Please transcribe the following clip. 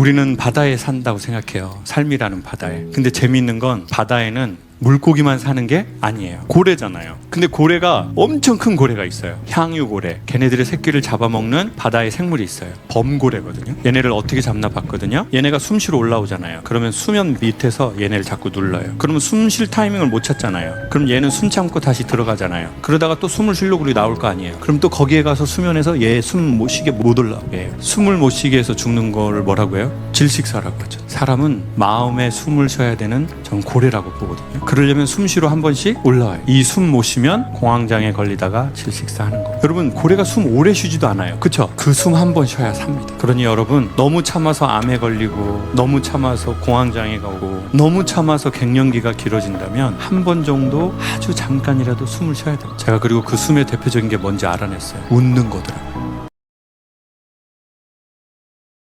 우리는 바다에 산다고 생각해요. 삶이라는 바다에. 근데 재미있는 건 바다에는 물고기만 사는 게 아니에요. 고래잖아요. 근데 고래가 엄청 큰 고래가 있어요. 향유고래. 걔네들의 새끼를 잡아먹는 바다의 생물이 있어요. 범고래거든요. 얘네를 어떻게 잡나 봤거든요. 얘네가 숨 쉬러 올라오잖아요. 그러면 수면 밑에서 얘네를 자꾸 눌러요. 그러면 숨 쉴 타이밍을 못 찾잖아요. 그럼 얘는 숨 참고 다시 들어가잖아요. 그러다가 또 숨을 쉬려고 우리 나올 거 아니에요. 그럼 또 거기에 가서 수면에서 얘 숨 못 쉬게 못 올라오게 해요. 숨을 못 쉬게 해서 죽는 걸 뭐라고 해요? 질식사라고 하죠. 사람은 마음에 숨을 쉬어야 되는 전 고래라고 보거든요. 그러려면 숨 쉬러 한 번씩 올라와요. 이 숨 못 쉬면 공황장애 걸리다가 질식사 하는 거. 여러분 고래가 숨 오래 쉬지도 않아요. 그쵸? 그 숨 한 번 쉬어야 삽니다. 그러니 여러분 너무 참아서 암에 걸리고 너무 참아서 공황장애가 오고 너무 참아서 갱년기가 길어진다면 한 번 정도 아주 잠깐이라도 숨을 쉬어야 돼요. 제가 그리고 그 숨의 대표적인 게 뭔지 알아냈어요. 웃는 거더라고요.